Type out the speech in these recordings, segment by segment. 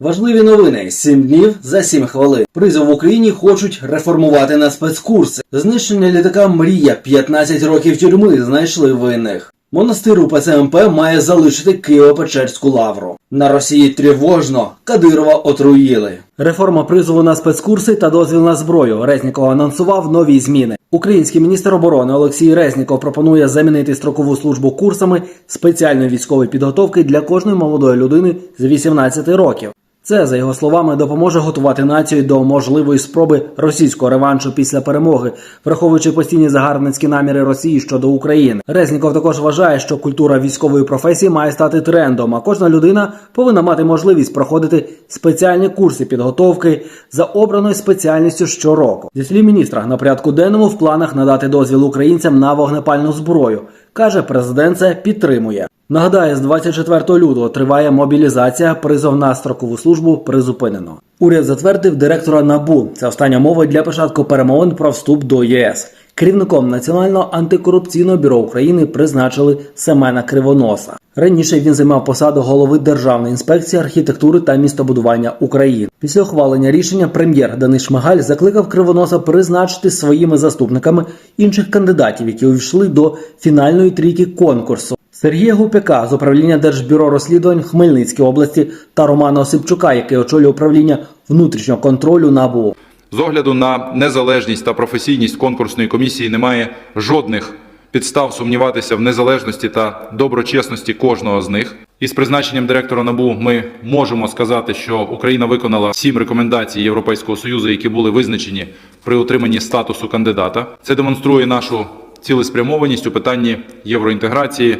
Важливі новини: сім днів за сім хвилин. Призов в Україні хочуть реформувати на спецкурси. Знищення літака Мрія 15 років тюрми знайшли винних. Монастир УПЦ МП має залишити Києво-Печерську лавру. На Росії тривожно Кадирова отруїли. Реформа призову на спецкурси та дозвіл на зброю. Резніков анонсував нові зміни. Український міністр оборони Олексій Резніков пропонує замінити строкову службу курсами спеціальної військової підготовки для кожної молодої людини з 18 років. Це, за його словами, допоможе готувати націю до можливої спроби російського реваншу після перемоги, враховуючи постійні загарбницькі наміри Росії щодо України. Резніков також вважає, що культура військової професії має стати трендом, а кожна людина повинна мати можливість проходити спеціальні курси підготовки за обраною спеціальністю щороку. Зі слів міністра, на порядку денному в планах надати дозвіл українцям на вогнепальну зброю. Каже, президент це підтримує. Нагадаю, з 24 лютого триває мобілізація. Призов на строкову службу призупинено. Уряд затвердив директора НАБУ. Це остання мова для початку перемовин про вступ до ЄС. Керівником Національного антикорупційного бюро України призначили Семена Кривоноса. Раніше він займав посаду голови Державної інспекції архітектури та містобудування України. Після ухвалення рішення прем'єр Денис Шмигаль закликав Кривоноса призначити своїми заступниками інших кандидатів, які увійшли до фінальної трійки конкурсу. Сергія Гупяка з управління Держбюро розслідувань Хмельницької області та Романа Осипчука, який очолює управління внутрішнього контролю НАБУ. З огляду на незалежність та професійність конкурсної комісії немає жодних підстав сумніватися в незалежності та доброчесності кожного з них. Із призначенням директора НАБУ ми можемо сказати, що Україна виконала сім рекомендацій Європейського союзу, які були визначені при отриманні статусу кандидата. Це демонструє нашу цілеспрямованість у питанні євроінтеграції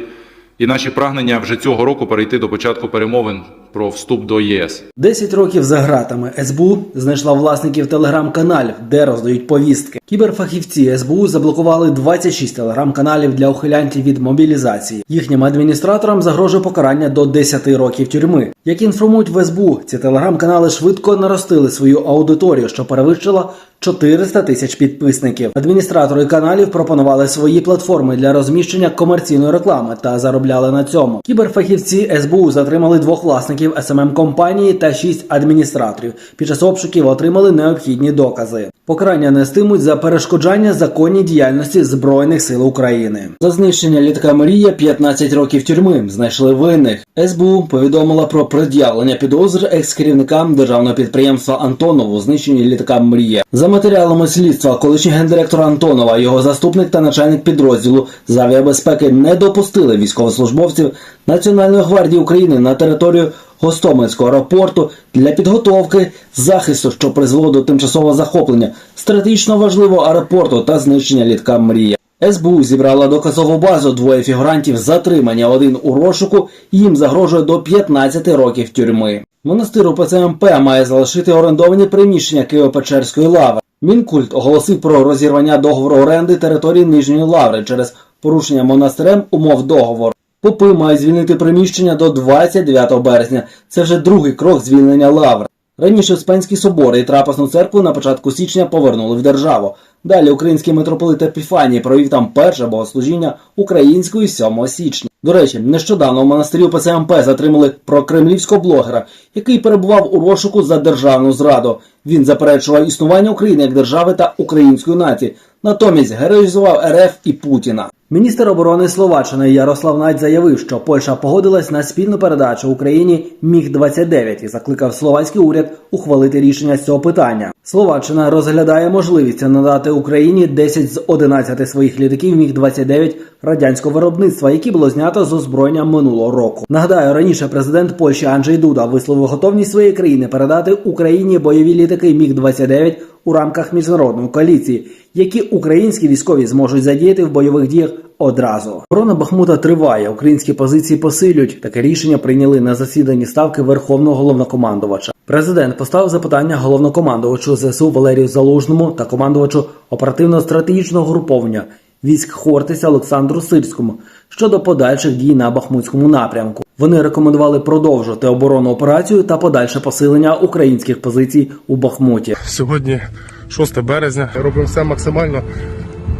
і наші прагнення вже цього року перейти до початку перемовин про вступ до ЄС. 10 років за гратами СБУ знайшла власників телеграм-каналів, де роздають повістки. Кіберфахівці СБУ заблокували 26 телеграм-каналів для ухилянтів від мобілізації. Їхнім адміністраторам загрожує покарання до 10 років тюрми. Як інформують в СБУ, ці телеграм-канали швидко наростили свою аудиторію, що перевищила 400 тисяч підписників. Адміністратори каналів пропонували свої платформи для розміщення комерційної реклами та заробляли на цьому. Кіберфахівці СБУ затримали двох власників СММ компанії та шість адміністраторів. Під час обшуків отримали необхідні докази. Покарання нестимуть за перешкоджання законній діяльності збройних сил України. За знищення літака Мрія 15 років тюрми знайшли винних. СБУ повідомила про пред'явлення підозр екс-керівникам державного підприємства Антонову у знищенні літака Мрія. За матеріалами слідства, колишній гендиректор Антонова, його заступник та начальник підрозділу з авіабезпеки не допустили військовослужбовців Національної гвардії України на територію Гостомельського аеропорту для підготовки захисту, що призвело до тимчасового захоплення стратегічно важливого аеропорту та знищення літка Мрія. СБУ зібрала доказову базу двоє фігурантів затримання, один у розшуку. Їм загрожує до 15 років тюрми. Монастир УПЦ МП має залишити орендовані приміщення Києво-Печерської лави. Мінкульт оголосив про розірвання договору оренди території Нижньої лаври через порушення монастирем умов договору. Попи мають звільнити приміщення до 29 березня. Це вже другий крок звільнення лаври. Раніше Успенський собор і Трапасну церкву на початку січня повернули в державу. Далі український митрополит Епіфаній провів там перше богослужіння українською 7 січня. До речі, нещодавно в монастирі УПЦ МП затримали прокремлівського блогера, який перебував у розшуку за державну зраду. Він заперечував існування України як держави та української нації. Натомість героїзував РФ і Путіна. Міністр оборони Словаччини Ярослав Надь заявив, що Польща погодилась на спільну передачу Україні Міг 29 і закликав словацький уряд ухвалити рішення з цього питання. Словаччина розглядає можливість надати Україні 10 з 11 своїх літаків Міг 29 радянського виробництва, які було знято з озброєння минулого року. Нагадаю, раніше президент Польщі Анджей Дуда висловив готовність своєї країни передати Україні бойові літаки Міг 29 у рамках міжнародної коаліції, які українські військові зможуть задіяти в бойових діях одразу. Оборона Бахмута триває. Українські позиції посилюють. Таке рішення прийняли на засіданні ставки Верховного головнокомандувача. Президент поставив запитання головнокомандувачу ЗСУ Валерію Залужному та командувачу оперативно-стратегічного груповання військ Хортиця Олександру Сирському щодо подальших дій на Бахмутському напрямку. Вони рекомендували продовжувати оборонну операцію та подальше посилення українських позицій у Бахмуті. Сьогодні 6 березня. Робимо все максимально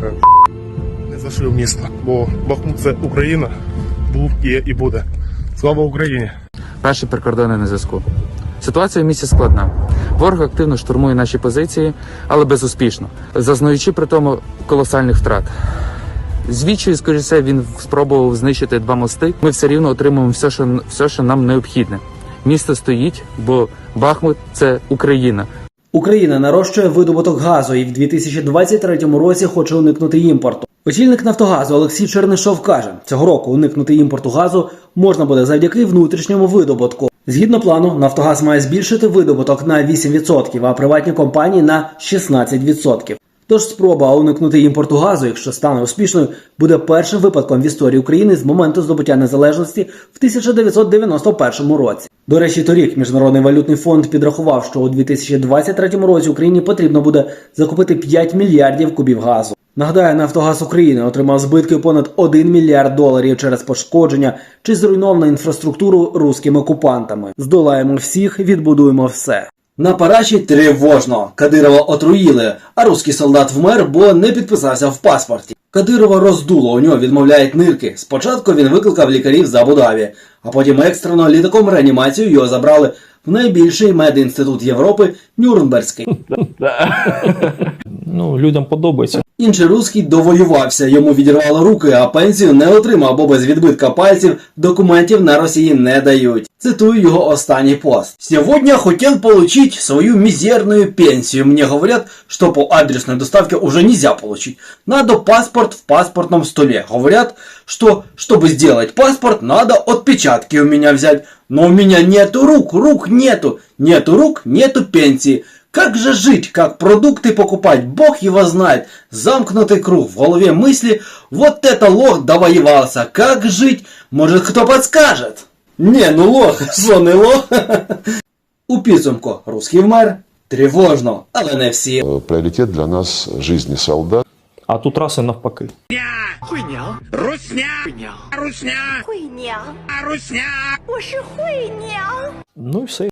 е, не зайшли в місто, бо Бахмут це Україна, був, є і буде. Слава Україні! Перший прикордонний на зв'язку. Ситуація в місті складна. Ворог активно штурмує наші позиції, але безуспішно, зазнаючи при тому колосальних втрат. Звідчою, скоріше, все, він спробував знищити два мости. Ми все рівно отримуємо все, що все, що нам необхідне. Місто стоїть, бо Бахмут це Україна. Україна нарощує видобуток газу і в 2023 році хоче уникнути імпорту. Очільник Нафтогазу Олексій Чернишов каже, цього року уникнути імпорту газу можна буде завдяки внутрішньому видобутку. Згідно плану, Нафтогаз має збільшити видобуток на 8%, а приватні компанії на 16%. Тож спроба уникнути імпорту газу, якщо стане успішною, буде першим випадком в історії України з моменту здобуття незалежності в 1991 році. До речі, торік Міжнародний валютний фонд підрахував, що у 2023 році Україні потрібно буде закупити 5 мільярдів кубів газу. Нагадаю, Нафтогаз України отримав збитки понад 1 мільярд доларів через пошкодження чи зруйновану інфраструктуру руськими окупантами. Здолаємо всіх, відбудуємо все. На параші тривожно. Кадирова отруїли, а руський солдат вмер, бо не підписався в паспорті. Кадирова роздуло, у нього відмовляють нирки. Спочатку він викликав лікарів за Абу-Дабі, а потім екстрено літаком реанімацію його забрали найбільший медінститут Європи Нюрнберзький. Ну, людям подобається. Інший русський довоювався, йому відірвало руки, а пенсію не отримав, бо без відбитка пальців документів на Росії не дають. Цитую його останній пост. Сьогодні хотел получить свою мизерную пенсию. Мне говорят, что по адресной доставке уже нельзя получить. Надо паспорт в паспортном столе. Говорят, что чтобы сделать паспорт, надо отпечатки у меня взять. Но у меня нету рук, рук нету. Нету рук, нету пенсии. Как же жить, как продукты покупать, бог его знает. Замкнутый круг, в голове мысли, вот это лох довоевался. Как жить, может кто подскажет? Не, ну лох, не лох? У підсумку, русський вмер, тривожно, але не всі. Э, Приоритет для нас жизни солдат. А тут раз раси навпаки. Хуйня, русня, русня, русня, Хуйня! Ну і все.